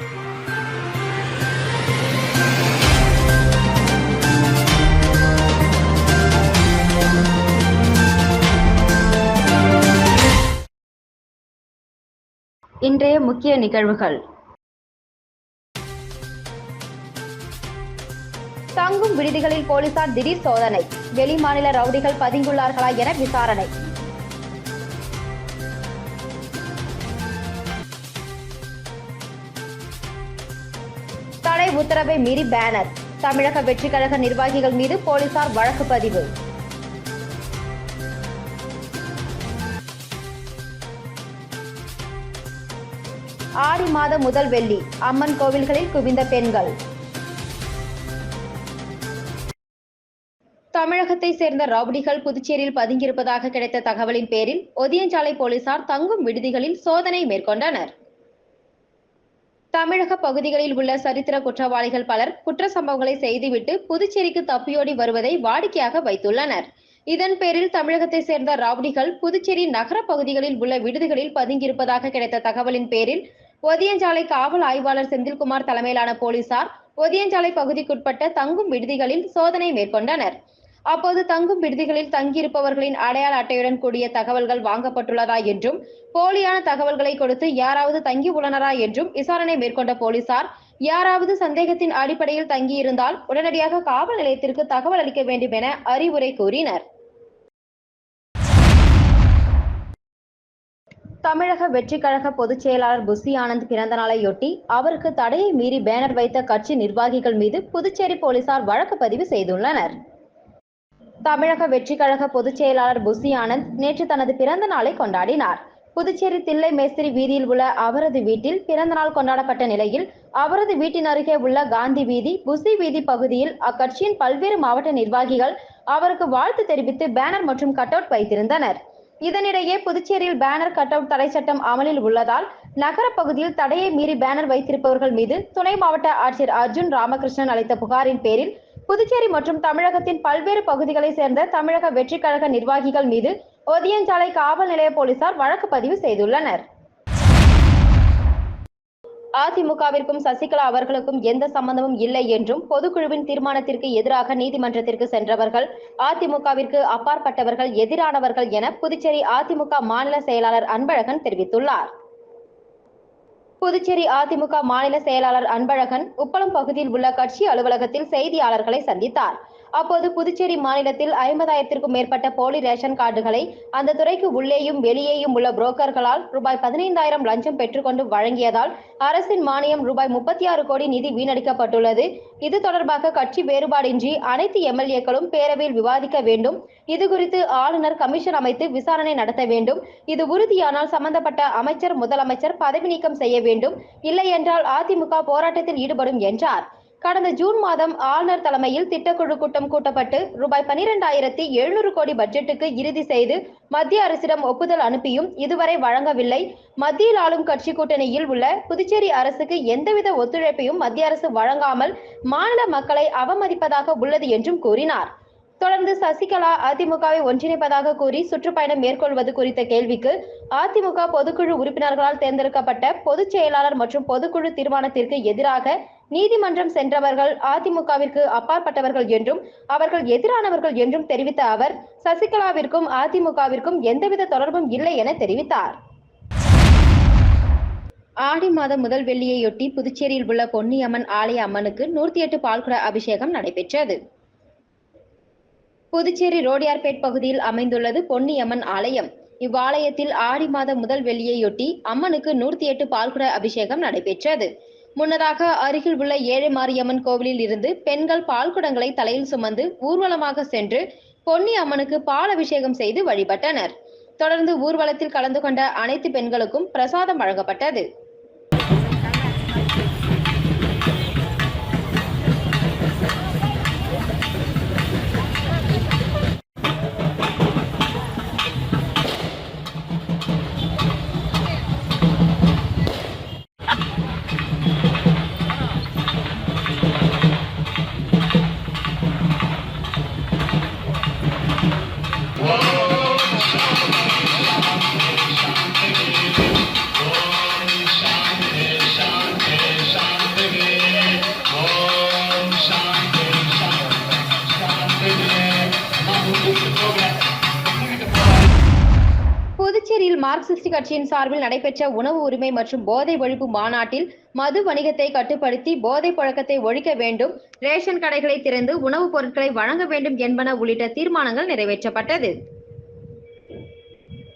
இன்றைய முக்கிய நிகழ்வுகள். தங்கும் விடுதிகளில் போலீசார் திடீர் சோதனை. வெளிமாநில ரவுடிகள் பதுங்குள்ளார்களா என விசாரணை. ஆணையர் உத்தரவை மீறி பேனர். தமிழக வெற்றிக் கழக நிர்வாகிகள் மீது போலீசார் வழக்கு பதிவு. ஆடி மாத முதல் வெள்ளி அம்மன் கோவில்களில் குவிந்த பெண்கள். தமிழகத்தை சேர்ந்த ரவுடிகள் புதுச்சேரியில் பதுங்கியிருப்பதாக கிடைத்த தகவலின் பேரில் ஒதியஞ்சாலை போலீசார் தங்கும் விடுதிகளில் சோதனை மேற்கொண்டனர். தமிழக பகுதிகளில் உள்ள சரித்திர குற்றவாளிகள் பலர் குற்ற சம்பவங்களை செய்துவிட்டு புதுச்சேரிக்கு தப்பியோடி வருவதை வாடிக்கையாக வைத்துள்ளனர். இதன் பேரில் தமிழகத்தை சேர்ந்த ராவடிகள் புதுச்சேரி நகர பகுதிகளில் உள்ள விடுதிகளில் பதுங்கியிருப்பதாக கிடைத்த தகவலின் பேரில் ஒதியஞ்சாலை காவல் ஆய்வாளர் செந்தில்குமார் தலைமையிலான போலீசார் ஒதியஞ்சாலை பகுதிக்குட்பட்ட தங்கும் விடுதிகளில் சோதனை மேற்கொண்டனர். அப்போது தங்கும் விடுதிகளில் தங்கியிருப்பவர்களின் அடையாள அட்டையுடன் கூடிய தகவல்கள் வாங்கப்பட்டுள்ளதா என்றும் போலியான தகவல்களை கொடுத்து யாராவது தங்கி உள்ளனரா என்றும் விசாரணை மேற்கொண்ட போலீசார் யாராவது சந்தேகத்தின் அடிப்படையில் தங்கியிருந்தால் உடனடியாக காவல் நிலையத்திற்கு தகவல் அளிக்க வேண்டும் என அறிவுரை கூறினர். தமிழக வெற்றிக் கழக பொதுச் செயலாளர் புசி ஆனந்த் பிறந்த நாளையொட்டி அவருக்கு தடையை மீறி பேனர் வைத்த கட்சி நிர்வாகிகள் மீது புதுச்சேரி போலீசார் வழக்கு பதிவு செய்துள்ளனர். தமிழக வெற்றிக்கழக பொதுச் செயலாளர் புசி ஆனந்த் நேற்று தனது பிறந்த நாளை கொண்டாடினார். புதுச்சேரி தில்லை மேஸ்திரி வீதியில் உள்ள அவரது வீட்டில் பிறந்த நாள் கொண்டாடப்பட்ட நிலையில் அவரது வீட்டின் அருகே உள்ள காந்தி வீதி புசி வீதி பகுதியில் அக்கட்சியின் பல்வேறு மாவட்ட நிர்வாகிகள் அவருக்கு வாழ்த்து தெரிவித்து பேனர் மற்றும் கட் அவுட் வைத்திருந்தனர். இதனிடையே புதுச்சேரியில் பேனர் கட் அவுட் தடை சட்டம் அமலில் உள்ளதால் நகர பகுதியில் தடையை மீறி பேனர் வைத்திருப்பவர்கள் மீது துணை மாவட்ட ஆட்சியர் அர்ஜுன் ராமகிருஷ்ணன் அளித்த புகாரின் பேரில் புதுச்சேரி மற்றும் தமிழகத்தின் பல்வேறு பகுதிகளை சேர்ந்த தமிழக வெற்றிக் கழக நிர்வாகிகள் மீது ஒதியஞ்சாலை காவல் நிலைய போலீசார் வழக்கு பதிவு செய்துள்ளனர். அதிமுகவிற்கும் சசிகலா அவர்களுக்கும் எந்த சம்பந்தமும் இல்லை என்றும் பொதுக்குழுவின் தீர்மானத்திற்கு எதிராக நீதிமன்றத்திற்கு சென்றவர்கள் அதிமுகவிற்கு அப்பாற்பட்டவர்கள் எதிரானவர்கள் என புதுச்சேரி அதிமுக மாநில செயலாளர் அன்பழகன் தெரிவித்துள்ளார். புதுச்சேரி அதிமுக மாநில செயலாளர் அன்பழகன் உப்பளம் பகுதியில் உள்ள கட்சி அலுவலகத்தில் செய்தியாளர்களை சந்தித்தார். அப்போது புதுச்சேரி மாநிலத்தில் ஐம்பதாயிரத்திற்கும் மேற்பட்ட போலி ரேஷன் கார்டுகளை அந்த துறைக்கு உள்ளேயும் வெளியேயும் உள்ள புரோக்கர்களால் ரூபாய் பதினைந்தாயிரம் லஞ்சம் பெற்றுக்கொண்டு வழங்கியதால் அரசின் மானியம் ரூபாய் முப்பத்தி ஆறு கோடி நிதி வீணடிக்கப்பட்டுள்ளது. இது தொடர்பாக கட்சி வேறுபாடின்றி அனைத்து எம்எல்ஏக்களும் பேரவையில் விவாதிக்க வேண்டும். இது குறித்து ஆளுநர் கமிஷன் அமைத்து விசாரணை நடத்த வேண்டும். இது உறுதியானால் சம்பந்தப்பட்ட அமைச்சர் முதலமைச்சர் பதவி நீக்கம் செய்ய வேண்டும். இல்லை என்றால் அதிமுக போராட்டத்தில் ஈடுபடும் என்றார். கடந்த ஜூன் மாதம் ஆளுநர் தலைமையில் திட்டக்குழு கூட்டம் கூட்டப்பட்டு ரூபாய் பனிரெண்டாயிரத்தி எழுநூறு கோடி பட்ஜெட்டுக்கு இறுதி செய்து மத்திய அரசிடம் ஒப்புதல் அனுப்பியும் இதுவரை வழங்கவில்லை. மத்தியில் ஆளும் கட்சி கூட்டணியில் உள்ள புதுச்சேரி அரசுக்கு எந்தவித ஒத்துழைப்பையும் மத்திய அரசு வழங்காமல் மாநில மக்களை அவமதிப்பதாக உள்ளது என்றும் கூறினார். தொடர்ந்து சசிகலா அதிமுகவை ஒன்றிணைப்பதாக கூறி சுற்றுப்பயணம் மேற்கொள்வது குறித்த கேள்விக்கு அதிமுக பொதுக்குழு உறுப்பினர்களால் தேர்ந்தெடுக்கப்பட்ட பொதுச் செயலாளர் மற்றும் பொதுக்குழு தீர்மானத்திற்கு எதிராக நீதிமன்றம் சென்றவர்கள் அதிமுகவிற்கு அப்பாற்பட்டவர்கள் என்றும் அவர்கள் எதிரானவர்கள் என்றும் தெரிவித்த அவர் சசிகலாவிற்கும் அதிமுகவிற்கும் எந்தவித தொடர்பும் இல்லை என தெரிவித்தார். ஆடி மாதம் முதல் வெள்ளியையொட்டி புதுச்சேரியில் உள்ள பொன்னியம்மன் ஆலய அம்மனுக்கு நூற்றி எட்டு பால்குட அபிஷேகம் நடைபெற்றது. புதுச்சேரி ரோடியார்பேட் பகுதியில் அமைந்துள்ளது பொன்னியம்மன் ஆலயம். இவ்வாலயத்தில் ஆடி மாத முதல் வெள்ளியையொட்டி அம்மனுக்கு நூற்றி எட்டு பால்குட அபிஷேகம் நடைபெற்றது. முன்னதாக அருகில் உள்ள ஏழை மாரியம்மன் கோவிலில் இருந்து பெண்கள் பால்குடங்களை தலையில் சுமந்து ஊர்வலமாக சென்று பொன்னி அம்மனுக்கு பால் அபிஷேகம் செய்து வழிபட்டனர். தொடர்ந்து ஊர்வலத்தில் கலந்து கொண்ட அனைத்து பெண்களுக்கும் பிரசாதம் வழங்கப்பட்டது. மார்க்சிஸ்ட் கட்சியின் சார்பில் நடைபெற்ற உணவு உரிமை மற்றும் போதை ஒழிப்பு மாநாட்டில் மது வணிகத்தை கட்டுப்படுத்தி போதை பழக்கத்தை ஒழிக்க வேண்டும் ரேஷன் கடைகளை திறந்து உணவுப் பொருட்களை வழங்க வேண்டும் என்பன உள்ளிட்ட தீர்மானங்கள் நிறைவேற்றப்பட்டது.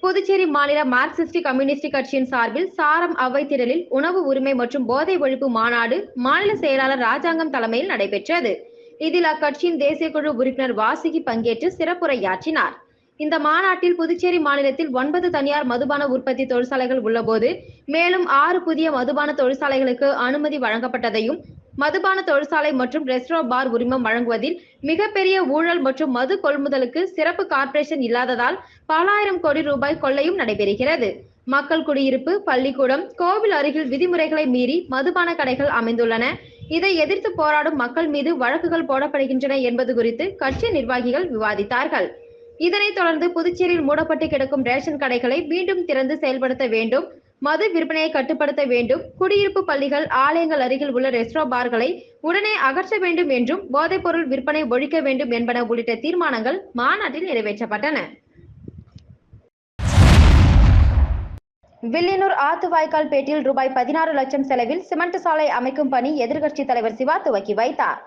புதுச்சேரி மாநில மார்க்சிஸ்ட் கம்யூனிஸ்ட் கட்சியின் சார்பில் சாரம் அவை திடலில் உணவு உரிமை மற்றும் போதை ஒழிப்பு மாநாடு மாநில செயலாளர் ராஜாங்கம் தலைமையில் நடைபெற்றது. இதில் அக்கட்சியின் தேசிய குழு உறுப்பினர் வாசுகி பங்கேற்று சிறப்புரையாற்றினார். இந்த மாநாட்டில் புதுச்சேரி மாநிலத்தில் ஒன்பது தனியார் மதுபான உற்பத்தி தொழிற்சாலைகள் உள்ளபோது மேலும் ஆறு புதிய மதுபான தொழிற்சாலைகளுக்கு அனுமதி வழங்கப்பட்டதையும் மதுபான தொழிற்சாலை மற்றும் ரெஸ்டோ பார் உரிமம் வழங்குவதில் மிகப்பெரிய ஊழல் மற்றும் மது கொள்முதலுக்கு சிறப்பு கார்ப்பரேஷன் இல்லாததால் பலாயிரம் கோடி ரூபாய் கொள்ளையும் நடைபெறுகிறது. மக்கள் குடியிருப்பு பள்ளிக்கூடம் கோவில் அருகில் விதிமுறைகளை மீறி மதுபான கடைகள் அமைந்துள்ளன. இதை எதிர்த்து போராடும் மக்கள் மீது வழக்குகள் போடப்படுகின்றன என்பது குறித்து கட்சி நிர்வாகிகள் விவாதித்தார்கள். இதனைத் தொடர்ந்து புதுச்சேரியில் மூடப்பட்டு கிடக்கும் ரேஷன் கடைகளை மீண்டும் திறந்து செயல்படுத்த வேண்டும். மது விற்பனையை கட்டுப்படுத்த வேண்டும். குடியிருப்பு பள்ளிகள் ஆலயங்கள் அருகில் உள்ள ரெஸ்ட்ரோ பார்களை உடனே அகற்ற வேண்டும் என்றும் போதைப்பொருள் விற்பனை ஒழிக்க வேண்டும் என்பன உள்ளிட்ட தீர்மானங்கள் மாநாட்டில் நிறைவேற்றப்பட்டன. வில்லியனூர் ஆத்து வாய்க்கால் பேட்டில் ரூபாய் பதினாறு லட்சம் செலவில் சிமெண்ட் சாலை அமைக்கும் பணி எதிர்க்கட்சித் தலைவர் சிவா துவக்கி வைத்தார்.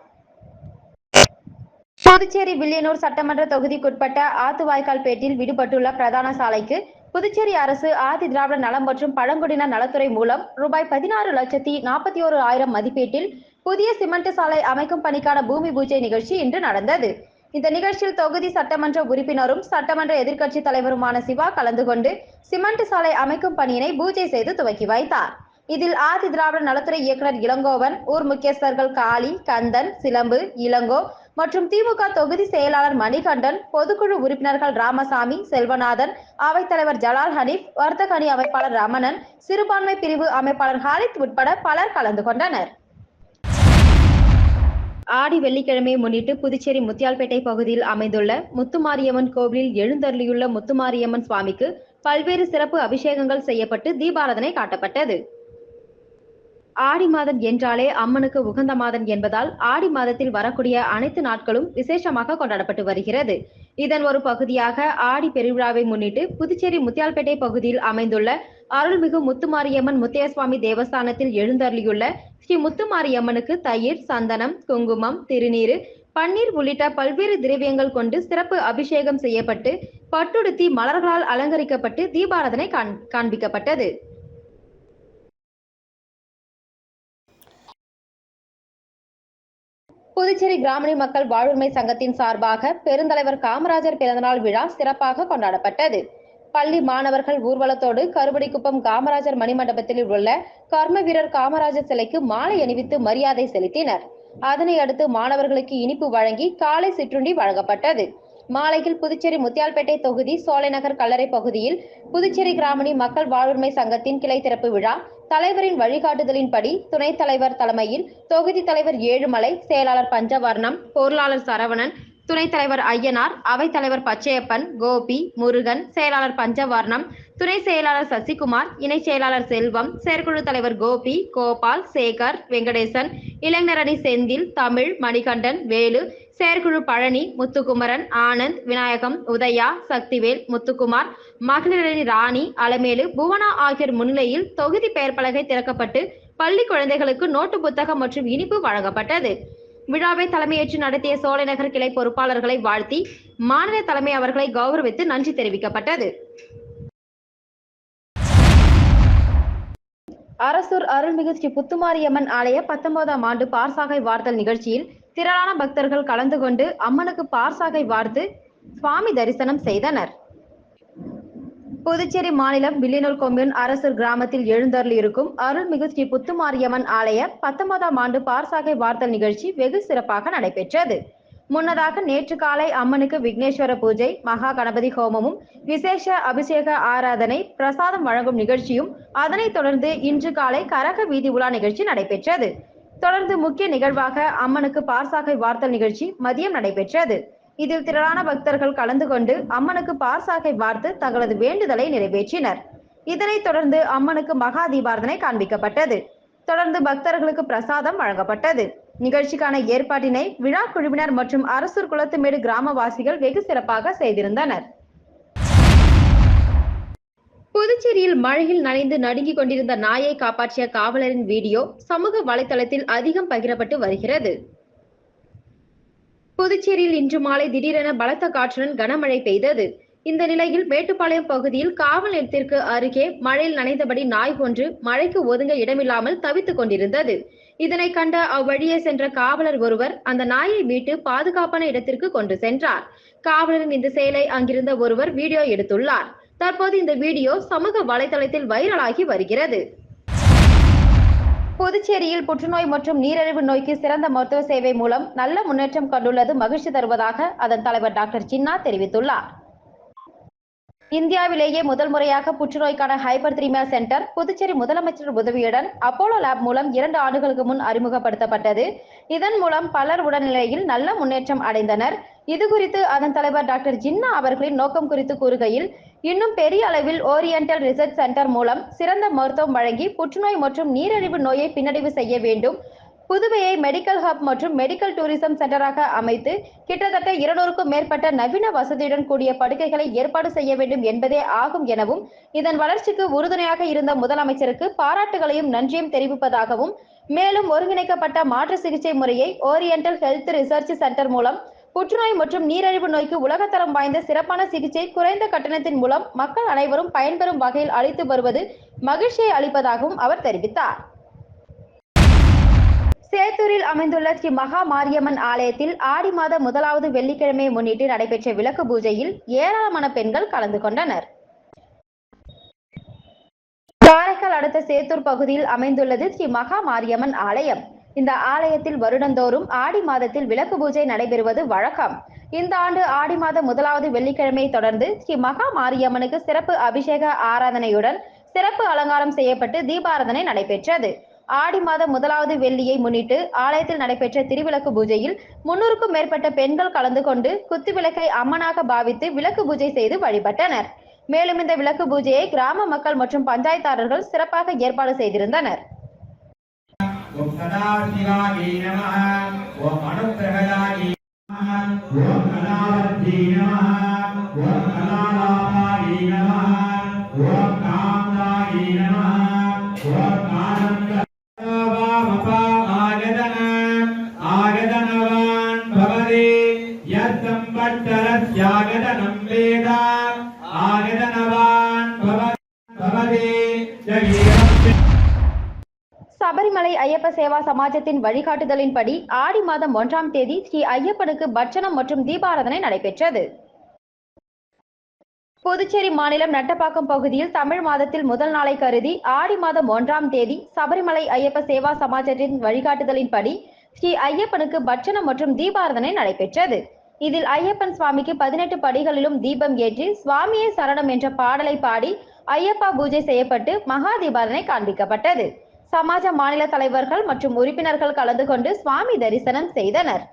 புதுச்சேரி வில்லியனூர் சட்டமன்ற தொகுதிக்குட்பட்ட ஆத்துவாய்க்கால்பேட்டில் விடுபட்டுள்ள பிரதான சாலைக்கு புதுச்சேரி அரசு ஆதி திராவிட நலம் மற்றும் பழங்குடியினர் நலத்துறை மூலம் ரூபாய் பதினாறு லட்சத்தி நாற்பத்தி ஓரு ஆயிரம் மதிப்பீட்டில் புதிய சிமெண்ட் சாலை அமைக்கும் பணிக்கான பூமி பூஜை நிகழ்ச்சி இன்று நடந்தது. இந்த நிகழ்ச்சியில் தொகுதி சட்டமன்ற உறுப்பினரும் சட்டமன்ற எதிர்க்கட்சி தலைவருமான சிவா கலந்து கொண்டு சிமெண்ட் சாலை அமைக்கும் பணியினை பூஜை செய்து துவக்கி வைத்தார். இதில் ஆதி திராவிட நலத்துறை இயக்குனர் இளங்கோவன் ஊர் முக்கியஸ்தர்கள் காளி கந்தன் சிலம்பு இளங்கோ மற்றும் திமுக தொகுதி செயலாளர் மணிகண்டன் பொதுக்குழு உறுப்பினர்கள் ராமசாமி செல்வநாதன் அவைத்தலைவர் ஜலால் ஹனீப் வர்த்தக அணி அமைப்பாளர் ரமணன் சிறுபான்மை பிரிவு அமைப்பாளர் ஹாலித் உட்பட பலர் கலந்து கொண்டனர். ஆடி வெள்ளிக்கிழமையை முன்னிட்டு புதுச்சேரி முத்தியால்பேட்டை பகுதியில் அமைந்துள்ள முத்துமாரியம்மன் கோவிலில் எழுந்தருளியுள்ள முத்துமாரியம்மன் சுவாமிக்கு பல்வேறு சிறப்பு அபிஷேகங்கள் செய்யப்பட்டு தீபாராதனை காட்டப்பட்டது. ஆடி மாதம் என்றாலே அம்மனுக்கு உகந்த மாதம் என்பதால் ஆடி மாதத்தில் வரக்கூடிய அனைத்து நாட்களும் விசேஷமாக கொண்டாடப்பட்டு வருகிறது. இதன் ஒரு பகுதியாக ஆடி பெருவிழாவை முன்னிட்டு புதுச்சேரி முத்தியால்பேட்டை பகுதியில் அமைந்துள்ள அருள்மிகு முத்துமாரியம்மன் முத்தையசுவாமி தேவஸ்தானத்தில் எழுந்தருளியுள்ள ஸ்ரீ முத்துமாரியம்மனுக்கு தயிர் சந்தனம் குங்குமம் திருநீரு பன்னீர் உள்ளிட்ட பல்வேறு திரவியங்கள் கொண்டு சிறப்பு அபிஷேகம் செய்யப்பட்டு பட்டுடுத்தி மலர்களால் அலங்கரிக்கப்பட்டு தீபாராதனை காண் காண்பிக்கப்பட்டது. புதுச்சேரி கிராமணி மக்கள் வாழ்வுரிமை சங்கத்தின் சார்பாக பெருந்தலைவர் காமராஜர் பிறந்தநாள் விழா சிறப்பாக கொண்டாடப்பட்டது. பள்ளி மாணவர்கள் ஊர்வலத்தோடு கருபடிக்குப்பம் காமராஜர் மணிமண்டபத்தில் உள்ள கர்ம வீரர் காமராஜர் சிலைக்கு மாலை அணிவித்து மரியாதை செலுத்தினர். அதனை அடுத்து மாணவர்களுக்கு இனிப்பு வழங்கி காலை சிற்றுண்டி வழங்கப்பட்டது. மாலையில் புதுச்சேரி முத்தியால்பேட்டை தொகுதி சோலைநகர் கல்லறை பகுதியில் புதுச்சேரி கிராமணி மக்கள் வாழ்வுரிமை சங்கத்தின் கிளை திறப்பு விழா தலைவரின் வழிகாட்டுதலின்படி துணைத் தலைவர் தலைமையில் தொகுதி தலைவர் ஏழுமலை செயலாளர் பஞ்சவர்ணம் பொருளாளர் சரவணன் துணைத் தலைவர் ஐயனார் அவைத்தலைவர் பச்சையப்பன் கோபி முருகன் செயலாளர் பஞ்சவர்ணம் துணை செயலாளர் சசிகுமார் இணை செயலாளர் செல்வம் செயற்குழு தலைவர் கோபி கோபால் சேகர் வெங்கடேசன் இளைஞரணி செந்தில் தமிழ் மணிகண்டன் வேலு செயற்குழு பழனி முத்துக்குமரன் ஆனந்த் விநாயகம் உதயா சக்திவேல் முத்துக்குமார் மகளிரணி ராணி அலமேலு புவனா ஆகியோர் முன்னிலையில் தொகுதி பெயர் பலகை திறக்கப்பட்டு பள்ளி குழந்தைகளுக்கு நோட்டு புத்தகம் மற்றும் இனிப்பு வழங்கப்பட்டது. விழாவை தலைமையேற்று நடத்திய சோலைநகர் கிளை பொறுப்பாளர்களை வாழ்த்தி மாநில தலைமை அவர்களை கௌரவித்து நன்றி தெரிவிக்கப்பட்டது. அரசூர் அருள்மிகு ஸ்ரீ புத்துமாரியம்மன் ஆலய பத்தொன்பதாம் ஆண்டு பார்சாகை வார்த்தல் நிகழ்ச்சியில் திரளான பக்தர்கள் கலந்து கொண்டு அம்மனுக்கு பார்சாகை வார்த்து சுவாமி தரிசனம் செய்தனர். புதுச்சேரி மாநிலம் வில்லியனூர் கொம்யூன் அரசூர் கிராமத்தில் எழுந்தருள் இருக்கும் அருள்மிகு ஸ்ரீ புத்துமாரியம்மன் ஆலய பத்தொன்பதாம் ஆண்டு பார்சாகை வார்த்தல் நிகழ்ச்சி வெகு சிறப்பாக நடைபெற்றது. முன்னதாக நேற்று காலை அம்மனுக்கு விக்னேஸ்வர பூஜை மகா கணபதி ஹோமமும் விசேஷ அபிஷேக ஆராதனை பிரசாதம் வழங்கும் நிகழ்ச்சியும் அதனைத் தொடர்ந்து இன்று காலை கரக வீதி உலா நிகழ்ச்சி நடைபெற்றது. தொடர்ந்து முக்கிய நிகழ்வாக அம்மனுக்கு பார்சாகை வார்த்தல் நிகழ்ச்சி மதியம் நடைபெற்றது. இதில் திரளான பக்தர்கள் கலந்து கொண்டு அம்மனுக்கு பார்சாகை வார்த்து தங்களது வேண்டுதலை நிறைவேற்றினர். இதனைத் தொடர்ந்து அம்மனுக்கு மகா தீபாரதனை காண்பிக்கப்பட்டது. தொடர்ந்து பக்தர்களுக்கு பிரசாதம் வழங்கப்பட்டது. நிகழ்ச்சிக்கான ஏற்பாட்டினை விழா குழுவினர் மற்றும் அரசூர் குளத்துமேடு கிராமவாசிகள் வெகு சிறப்பாக செய்திருந்தனர். புதுச்சேரியில் மழையில் நனைந்து நடுங்கிக் கொண்டிருந்த நாயை காப்பாற்றிய காவலரின் வீடியோ சமூக வலைதளத்தில் அதிகம் பகிரப்பட்டு வருகிறது. புதுச்சேரியில் இன்று மாலை திடீரென பலத்த காற்றுடன் கனமழை பெய்தது. இந்த நிலையில் மேட்டுப்பாளையம் பகுதியில் காவல் நிலையத்திற்கு அருகே மழையில் நனைந்தபடி நாய் ஒன்று மழைக்கு ஒதுங்க இடமில்லாமல் தவித்துக் கொண்டிருந்தது. இதனை கண்ட அவ்வழியே சென்ற காவலர் ஒருவர் அந்த நாயை மீட்டு பாதுகாப்பான இடத்திற்கு கொண்டு சென்றார். காவலரின் இந்த செயலை அங்கிருந்த ஒருவர் வீடியோ எடுத்துள்ளார். தற்போது இந்த வீடியோ சமூக வலைதளத்தில் வைரலாகி வருகிறது. புதுச்சேரியில் புற்றுநோய் மற்றும் நீரிழிவு நோய்க்கு சிறந்த மருத்துவ சேவை மூலம் நல்ல முன்னேற்றம் கண்டுள்ளது மகிழ்ச்சி தருவதாக அதன் தலைவர் டாக்டர் சின்னா தெரிவித்துள்ளார். இந்தியாவிலேயே முதல் முறையாக புற்றுநோய்க்கான ஹைப்பர் த்ரீமியா சென்டர் புதுச்சேரி முதலமைச்சர் உதவியுடன் அப்போலோ லேப் மூலம் இரண்டு ஆண்டுகளுக்கு முன் அறிமுகப்படுத்தப்பட்டது. இதன் மூலம் பலர் உடல்நிலையில் நல்ல முன்னேற்றம் அடைந்தனர். இது குறித்து அதன் தலைவர் டாக்டர் ஜின்னா அவர்களின் நோக்கம் குறித்து கூறுகையில் இன்னும் பெரிய அளவில் ஓரியண்டல் ரிசர்ச் சென்டர் மூலம் சிறந்த மருத்துவம் வழங்கி புற்றுநோய் மற்றும் நீரிழிவு நோயை பின்னடைவு செய்ய வேண்டும். புதுவையை மெடிக்கல் ஹப் மற்றும் மெடிக்கல் டூரிசம் சென்டராக அமைத்து கிட்டத்தட்ட இருநூறுக்கும் மேற்பட்ட நவீன வசதியுடன் கூடிய படுக்கைகளை ஏற்பாடு செய்ய வேண்டும் என்பதே ஆகும் எனவும் இதன் வளர்ச்சிக்கு உறுதுணையாக இருந்த முதலமைச்சருக்கு பாராட்டுகளையும் நன்றியும் தெரிவிப்பதாகவும் மேலும் ஒருங்கிணைக்கப்பட்ட மாற்று சிகிச்சை முறையை ஓரியண்டல் ஹெல்த் ரிசர்ச் சென்டர் மூலம் புற்றுநோய் மற்றும் நீரிழிவு நோய்க்கு உலகத்தரம் வாய்ந்த சிறப்பான சிகிச்சை குறைந்த கட்டணத்தின் மூலம் மக்கள் அனைவரும் பயன்பெறும் வகையில் அளித்து வருவது மகிழ்ச்சியை அளிப்பதாகவும் அவர் தெரிவித்தார். சேத்தூரில் அமைந்துள்ள ஸ்ரீ மகா மாரியம்மன் ஆலயத்தில் ஆடி மாத முதலாவது வெள்ளிக்கிழமையை முன்னிட்டு நடைபெற்ற விளக்கு பூஜையில் ஏராளமான பெண்கள் கலந்து கொண்டனர். காரைக்கால் அடுத்த சேத்தூர் பகுதியில் அமைந்துள்ளது ஸ்ரீ மகா மாரியம்மன் ஆலயம். இந்த ஆலயத்தில் வருடந்தோறும் ஆடி மாதத்தில் விளக்கு பூஜை நடைபெறுவது வழக்கம். இந்த ஆண்டு ஆடி மாத முதலாவது வெள்ளிக்கிழமையை தொடர்ந்து ஸ்ரீ மகா மாரியம்மனுக்கு சிறப்பு அபிஷேக ஆராதனையுடன் சிறப்பு அலங்காரம் செய்யப்பட்டு தீபாராதனை நடைபெற்றது. ஆடி மாத முதலாவது வெள்ளியை முன்னிட்டு ஆலயத்தில் நடைபெற்ற திருவிளக்கு பூஜையில் முன்னூறுக்கும் மேற்பட்ட பெண்கள் கலந்து கொண்டு குத்துவிளக்கை அம்மனாக பாவித்து விளக்கு பூஜை செய்து வழிபட்டனர். மேலும் இந்த விளக்கு பூஜையை கிராம மக்கள் மற்றும் பஞ்சாயத்தாரர்கள் சிறப்பாக ஏற்பாடு செய்திருந்தனர். ఓం సదాశివాయ నమ ఓం అణుగ్రహదాయ నమ ఓం కళావర్ధి నమ ఓం కళాలాభాయ నమ ఓం కామదాయ నమ ఓం కానంద ஐயப்ப சேவா சமாஜத்தின் வழிகாட்டுதலின்படி ஆடி மாதம் ஒன்றாம் தேதி ஸ்ரீ ஐயப்பனுக்கு பட்சணம் மற்றும் தீபாராதனை நடைபெற்றது. புதுச்சேரி மாநிலம் நட்டப்பாக்கம் பகுதியில் தமிழ் மாதத்தில் முதல் நாளை கருதி ஆடி மாதம் ஒன்றாம் தேதி சபரிமலை ஐயப்ப சேவா சமாஜத்தின் வழிகாட்டுதலின்படி ஸ்ரீ ஐயப்பனுக்கு பட்சணம் மற்றும் தீபாராதனை நடைபெற்றது. இதில் ஐயப்பன் சுவாமிக்கு பதினெட்டு படிகளிலும் தீபம் ஏற்றி சுவாமியே சரணம் என்ற பாடலை பாடி ஐயப்பா பூஜை செய்யப்பட்டு மகா தீபாரதனை காண்பிக்கப்பட்டது. சமாஜ மாநில தலைவர்கள் மற்றும் உறுப்பினர்கள் கலந்து கொண்டு சுவாமி தரிசனம் செய்தனர்.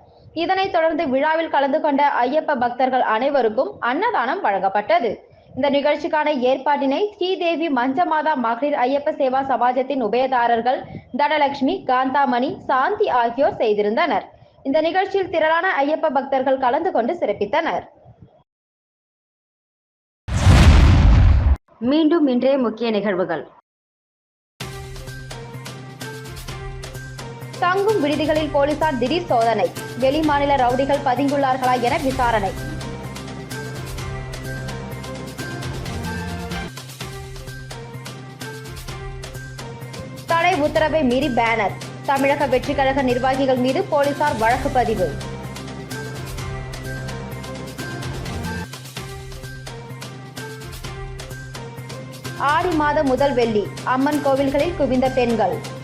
இதனைத் தொடர்ந்து விழாவில் கலந்து கொண்ட ஐயப்ப பக்தர்கள் அனைவருக்கும் அன்னதானம் வழங்கப்பட்டது. இந்த நிகழ்ச்சிக்கான ஏற்பாட்டினை ஸ்ரீதேவி மஞ்சமாதா மகளிர் ஐயப்ப சேவா சமாஜத்தின் உபயதாரர்கள் தனலட்சுமி காந்தாமணி சாந்தி ஆகியோர் செய்திருந்தனர். இந்த நிகழ்ச்சியில் திரளான ஐயப்ப பக்தர்கள் கலந்து கொண்டு சிறப்பித்தனர். மீண்டும் இன்றைய முக்கிய நிகழ்வுகள். தங்கும் விடுதிகளில் போலீசார் திடீர் சோதனை. வெளிமாநில ரவுடிகள் பதுங்குள்ளார்களா என விசாரணை. தடை உத்தரவை மீறி பேனர். தமிழக வெற்றிக் கழக நிர்வாகிகள் மீது போலீசார் வழக்கு பதிவு. ஆடி மாத முதல் வெள்ளி அம்மன் கோவில்களில் குவிந்த பெண்கள்.